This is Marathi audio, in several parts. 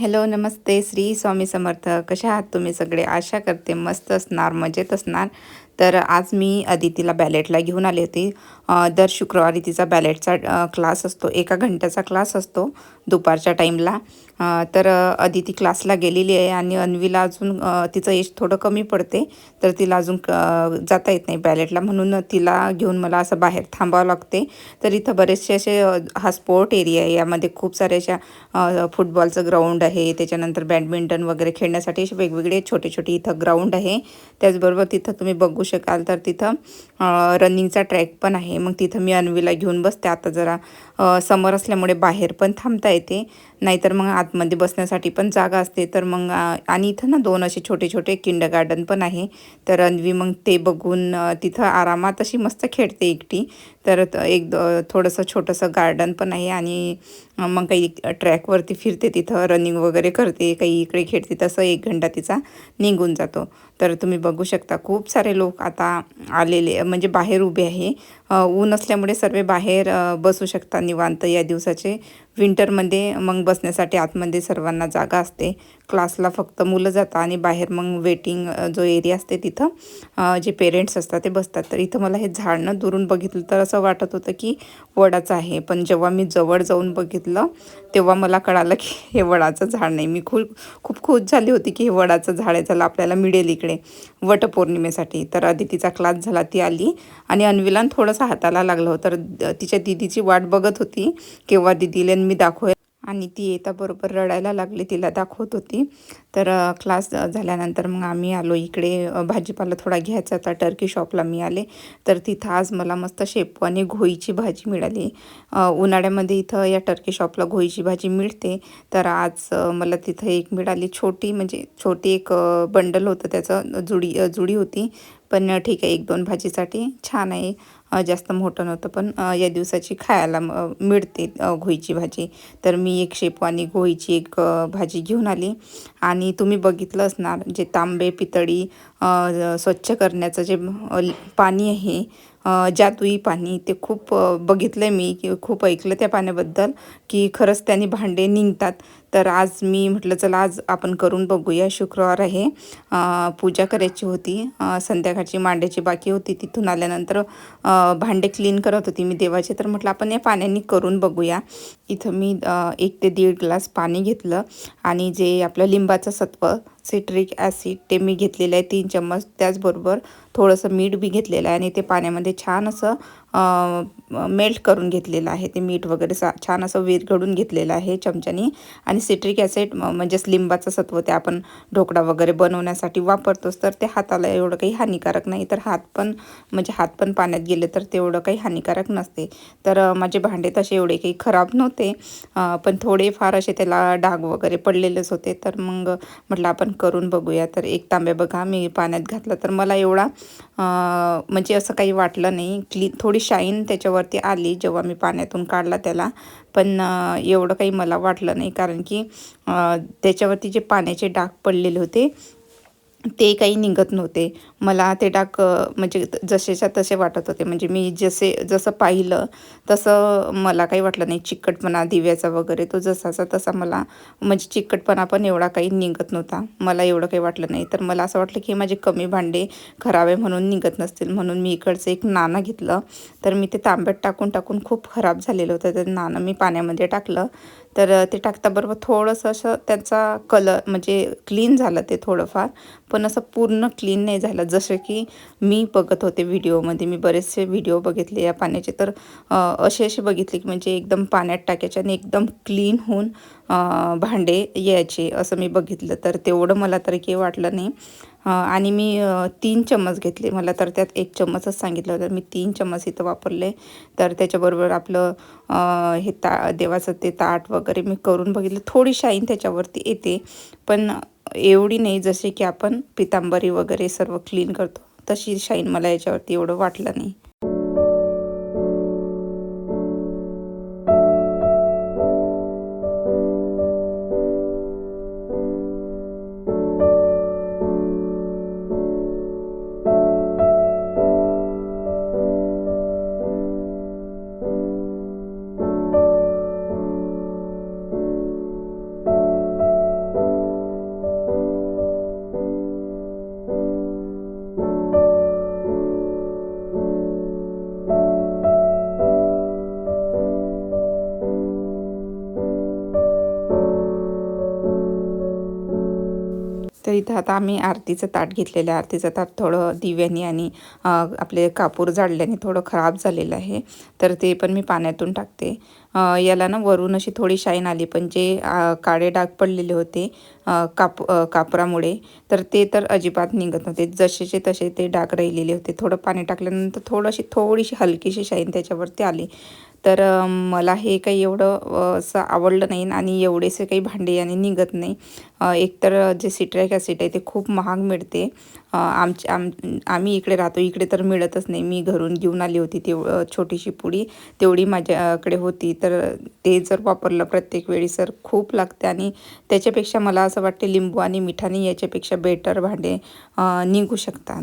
हॅलो नमस्ते. श्री स्वामी समर्थ. कशा आहात तुम्ही सगळे? आशा करते मस्त असणार मजेत असणार. तर आज मी अदितीला बॅलेटला घेऊन आली होती. दर शुक्रवारी तिचा बॅलेटचा क्लास असतो. एका घंट्याचा क्लास असतो. दुपारच्या टाईमला. तर अदिती क्लासला गेलेली आहे आणि अन्वीला अजून तिचं एज थोडं कमी पडते. तर तिला अजून जाता येत नाही बॅलेटला. म्हणून तिला घेऊन मला असं बाहेर थांबावं लागते. तर इथं बरेचसे असे हा स्पोर्ट एरिया आहे. यामध्ये खूप सारे अशा फुटबॉलचं ग्राउंड आहे. त्याच्यानंतर बॅडमिंटन वगैरे खेळण्यासाठी असे वेगवेगळे छोटे छोटे इथं ग्राउंड आहे. त्याचबरोबर तिथं तुम्ही बघू शकाल तर तिथं रनिंगचा ट्रॅक पण आहे. मग तिथं मी अन्वीला घेऊन बसते. आता जरा समर असल्यामुळे बाहेर पण थांबता येते नाहीतर मग आतमध्ये बसण्यासाठी पण जागा असते. तर मग आणि इथं ना दोन असे छोटे छोटे किंड गार्डन पण आहे. तर अन्वी मग ते बघून तिथं आरामात अशी मस्त खेळते एकटी. तर एक द- थोडंसं छोटंसं गार्डन पण आहे आणि मग काही ट्रॅकवरती फिरते तिथं रनिंग वगैरे करते काही इकडे खेळते तसं एक घंटा तिचा निघून जातो. तर तुम्ही बघू शकता खूप सारे लोक आता आलेले म्हणजे बाहेर उभे आहे. ऊन असल्यामुळे सर्व बाहेर बसू शकता निवांत या दिवसाचे. विंटरमध्ये मग बसण्यासाठी आतमध्ये सर्वांना जागा असते. क्लासला फक्त मुलं जातात आणि बाहेर मग वेटिंग जो एरिया असते तिथं जे पेरेंट्स असतात ते बसतात. तर इथं मला हे झाड ना दुरून बघितलं तर असं वाटत होतं की वडाचं आहे. पण जेव्हा मी जवळ जाऊन बघितलं तेव्हा मला कळालं की हे वडाचं झाड नाही. मी खूप खूप खुश झाली होती की हे वडाचं झाड आहे चला आपल्याला मिळेल इकडे वटपौर्णिमेसाठी. तर अदितीचा क्लास झाला ती आली आणि अन्विलान थोडंसं हाताला लागलं होतं. तर तिच्या दिदीची वाट बघत होती केव्हा दिदीला मी दाखवेल आणि ती येता बरोबर रडायला लागली तिला दाखवत होती. तर क्लास झाल्यानंतर मग आम्ही आलो इकडे. भाजीपाला थोडा घ्यायचा होता. टर्की शॉपला मी आले. तर तिथं आज मला मस्त शेपू आणि घोईची भाजी मिळाली. उन्हाळ्यामध्ये इथं या टर्की शॉपला घोईची भाजी मिळते. तर आज मला तिथं एक मिळाली. छोटी म्हणजे छोटी एक बंडल होतं. त्याचं जुडी जुडी होती. पण ठीक आहे. एक दोन भाजीसाठी छान आहे. जास्त मोठं नव्हतं पण या दिवसाची खायला मिळते घोईची भाजी. तर मी एक शेपू आणि घोईची एक भाजी घेऊन आली. आणि तुम्ही बघितलं असणार जे तांबे पितळी स्वच्छ करण्याचं जे पाणी आहे अ, जादुई पाणी ते खूप बघितलं मी की खूप ऐकलं त्या पाण्याबद्दल की खरंच त्यांनी भांडे निघतात. तर आज मी म्हटलं चला आज आपण करून बघूया. शुक्रवार आहे. पूजा करायची होती. संध्याकाळची मांड्याची बाकी होती. तिथून आल्यानंतर भांडे क्लीन करत होती मी देवाचे. तर म्हटलं आपण या पाण्याने करून बघूया. इथं मी एक ते दीड ग्लास पाणी घेतलं. आणि जे आपलं लिंबाचं सत्व सिट्रिक ॲसिड ते मी घेतलेलं आहे तीन चम्मच. त्याचबरोबर थोडंसं मीठ बी घेतलेलं आहे आणि ते पाण्यामध्ये छान असं मेल्ट करून घेतलेलं आहे. ते मीठ वगैरे सा छान असं विरघडून घेतलेलं आहे चमच्यानी. आणि सिट्रिक ॲसिड म्हणजेच लिंबाचं सत्व ते आपण ढोकळा वगैरे बनवण्यासाठी वापरतोच. तर ते हाताला एवढं काही हानिकारक नाही. तर हात पण म्हणजे हात पण पाण्यात गेले तर तेवढं काही हानिकारक नसते. तर माझे भांडे तसे एवढे काही खराब नव्हते. पण पण थोडेफार असे त्याला डाग वगैरे पडलेलेच होते. तर मग म्हटलं आपण करून बघूया. तर एक तांब्या बघा मी पाण्यात घातलं तर मला एवढा म्हणजे असं काही वाटलं नाही. क्ली थोडी शाईन त्याच्यावरती आली जेव्हा मी पाण्यातून काढला त्याला. पण एवढं काही मला वाटलं नाही. कारण की त्याच्यावरती जे पाण्याचे डाग पडलेले होते ते काही निघत नव्हते. मला ते डाक म्हणजे त- जसेच्या तसे वाटत होते. म्हणजे मी जसे जसं पाहिलं तसं मला काही वाटलं नाही. चिकटपणा दिव्याचा वगैरे तो जसाचा तसा मला म्हणजे चिकटपणा पण एवढा काही निघत नव्हता. मला एवढं काही वाटलं नाही. तर मला असं वाटलं की माझे कमी भांडे खराब आहे म्हणून निघत नसतील. म्हणून मी इकडचं एक नाणं घेतलं. तर मी ते तांब्यात टाकून टाकून खूप खराब झालेलं होतं. ते नाणं मी पाण्यामध्ये टाकलं. तर ते टाकताबरोबर थोडंसं असं त्याचा कलर म्हणजे क्लीन झालं ते थोडंफार. पण असं पूर्ण क्लीन नाही झालं. जसं की मी बघत होते व्हिडिओमध्ये मी बरेचसे व्हिडिओ बघितले या पाण्याचे. तर असे असे बघितले की म्हणजे एकदम पाण्यात टाकायचे आणि एकदम क्लीन होऊन भांडे यायचे असं मी बघितलं. तर तेवढं मला तरी काही वाटलं नाही. आणि मी तीन चम्मच घेतले. मला तर त्यात एक चम्मचच सांगितलं होतं. मी तीन चम्मच इथं वापरले. तर त्याच्याबरोबर आपलं हे ता देवाचं ते ताट वगैरे मी करून बघितलं. थोडी शाईन त्याच्यावरती येते. पण एवढी नाही जसे की आपण पितांबरी वगैरे सर्व क्लीन करतो तशी शाईन मला याच्यावरती एवढं वाटलं नाही. इथं आता आम्ही आरतीचं ताट घेतलेलं आहे. आरतीचं ताट थोडं दिव्याने आणि आपले कापूर जाळल्याने थोडं खराब झालेलं आहे. तर ते पण मी पाण्यातून टाकते. याला ना वरून अशी थोडी शाईन आली पण जे काळे डाग पडलेले होते काप कापरामुळे तर ते तर अजिबात निघत नव्हते. जसेचे तसे ते डाग राहिलेले होते. थोडं पाणी टाकल्यानंतर थोडीशी थोडीशी हलकीशी शाईन त्याच्यावरती आली. तर मला हे काही एवढं असं आवडलं नाही आणि एवढेसे काही भांडे याने निघत नाही. एकतर जे सिट्रॅक ॲसिड आहे ते खूप महाग मिळते. आमच्या आम आम्ही इकडे राहतो इकडे तर मिळतच नाही. मी घरून घेऊन आली होती तेव छोटीशी पुडी. तेवढी माझ्याकडे होती. तर ते जर वापरलं प्रत्येक वेळी सर खूप लागते आणि त्याच्यापेक्षा मला असं वाटते लिंबू आणि मिठाने याच्यापेक्षा बेटर भांडे निघू शकतात.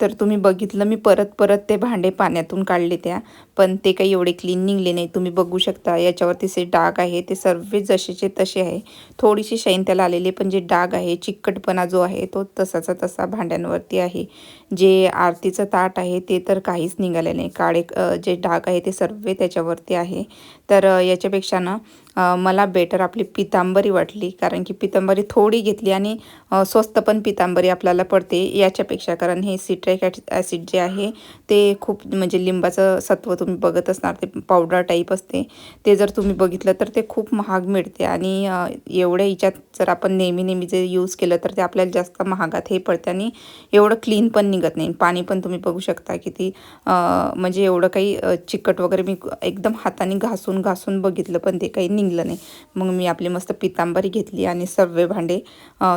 तर तुम्ही बघितलं मी परत परत ते भांडे पाण्यातून काढले त्या. पण ते काही एवढे क्लीन निघले नाही. तुम्ही बघू शकता याच्यावरती जे डाग आहे ते सर्व जसेचे तसे आहे. थोडीशी शाईन त्याला आलेली पण जे डाग आहे चिकटपणा जो आहे तो तसाचा तसा भांड्यांवरती आहे. जे आरतीचं ताट आहे ते तर काहीच निघाले नाही. काळे जे डाग आहे ते सर्व त्याच्यावरती आहे. तर याच्यापेक्षा ना मला बेटर आपली पितांबरी वाटली. कारण की पितांबरी थोडी घेतली आणि स्वस्त पण पितांबरी आपल्याला पडते याच्यापेक्षा. कारण हे सिट्रिक ॲसिड जे आहे ते खूप म्हणजे लिंबाचं सत्व तुम्ही बघत असणार ते पावडर टाईप असते. ते जर तुम्ही बघितलं तर ते खूप महाग मिळते. आणि एवढ्या हिच्यात जर आपण नेहमी नेहमी जे यूज केलं तर ते आपल्याला जास्त महागात हे पडते आणि एवढं क्लीन पण निघत नाही. पाणी पण तुम्ही बघू शकता की ती म्हणजे एवढं काही चिकट वगैरे मी एकदम हाताने घासून घासून बघितलं पण ते काही निघलं नाही. मग मी आपली मस्त पितांबरी घेतली आणि सर्व भांडे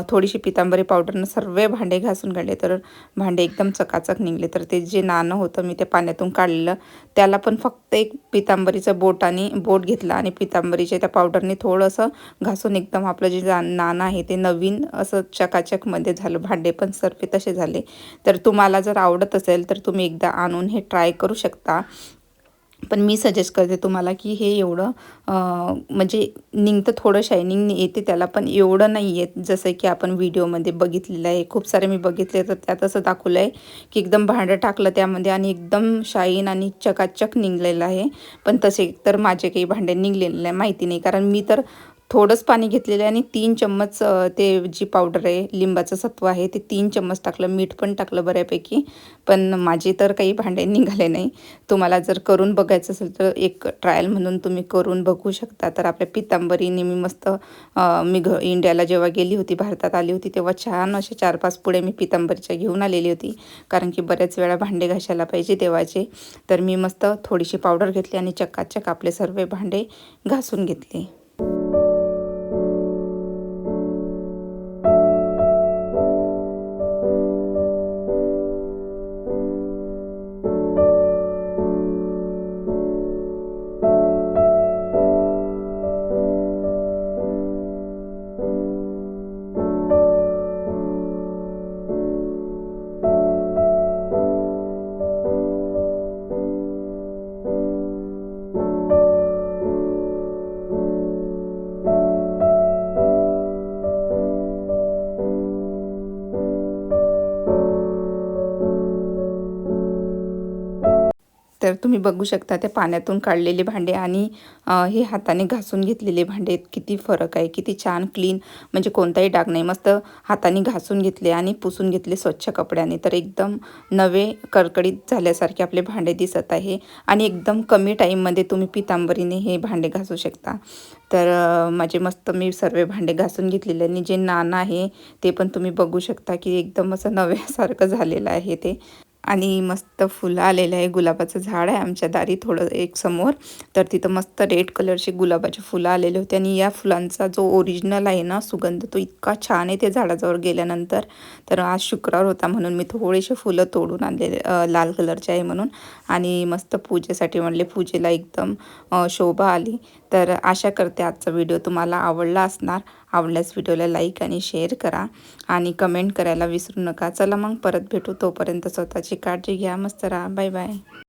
थोडीशी पितांबरी पावडरनं सर्व भांडे घासून काढले. तर भांडे एकदम चकाचक निघले. तर ते जे नाणं होतं मी ते पाण्यातून काढलेलं. त्याला पण फक्त एक पितांबरीचं बोट आणि बोट घेतला आणि पितांबरीच्या त्या पावडरने थोडंसं घासून एकदम आपलं जे नाणं आहे ते नवीन असं चकाचकमध्ये झालं. भांडे पण सर्व तसे झाले. तर तुम्हाला जर आवडत असेल तर तुम्ही एकदा आणून हे ट्राय करू शकता. पण मी सजेस्ट करते तुम्हाला की हे एवढं म्हणजे निघतं थोडं शायनिंग येते त्याला पण एवढं नाही येत जसं की आपण व्हिडिओमध्ये बघितलेलं आहे. खूप सारे मी बघितले तर त्यात असं दाखवलं आहे की एकदम भांडं टाकलं त्यामध्ये आणि एकदम शाईन आणि चकाचक निघलेलं आहे. पण तसे तर माझे काही भांडे निघलेले नाही. माहिती नाही. कारण मी तर थोडंच पाणी घेतलेलं आहे आणि तीन चम्मच ते जी पावडर आहे लिंबाचं सत्व आहे ते तीन चम्मच टाकलं. मीठ पण टाकलं बऱ्यापैकी पण माझे तर काही भांडे निघाले नाही. तुम्हाला जर करून बघायचं असेल तर एक ट्रायल म्हणून तुम्ही करून बघू शकता. तर आपल्या पितांबरीने मी मस्त मी घ इंडियाला जेव्हा गेली होती भारतात आली होती तेव्हा छान असे चार पाच पुढे मी पितांबरीच्या घेऊन आलेली होती. कारण की बऱ्याच वेळा भांडे घासायला पाहिजे तेव्हाचे तर मी मस्त थोडीशी पावडर घेतली आणि चक्काचक आपले सर्व भांडे घासून घेतले. तर तुम्ही बघू शकता त्या पाण्यातून काढलेले भांडे आणि हे हाताने घासून घेतलेले भांडे किती फरक आहे किती छान क्लीन म्हणजे कोणताही डाग नाही. मस्त हाताने घासून घेतले आणि पुसून घेतले स्वच्छ कपड्याने. तर एकदम नवे कडकडीत झाल्यासारखे आपले भांडे दिसत आहे आणि एकदम कमी टाईममध्ये तुम्ही पितांबरीने हे भांडे घासू शकता. तर माझे मस्त मी सर्व भांडे घासून घेतलेले आणि जे नाणं आहे ते पण तुम्ही बघू शकता की एकदम असं नव्यासारखं झालेलं आहे ते. आणि मस्त फुलं आलेलं आहे. गुलाबाचं झाड आहे आमच्या दारी थोडं एक समोर. तर तिथं मस्त रेड कलरचे गुलाबाचे फुलं आलेले होते. आणि या फुलांचा जो ओरिजिनल आहे ना सुगंध तो इतका छान आहे ते झाडाजवळ गेल्यानंतर. तर आज शुक्रवार होता म्हणून मी थोडेसे फुलं तोडून आणलेले लाल कलरचे आहे म्हणून. आणि मस्त पूजेसाठी म्हणले पूजेला एकदम शोभा आली. तर आशा करते आजचा व्हिडिओ तुम्हाला आवडला असणार. आवडल्यास व्हिडिओला लाईक आणि शेअर करा आणि कमेंट करायला विसरू नका. चला मग परत भेटू तोपर्यंत स्वतःची काळजी घ्या. मस्त राहा. Bye bye.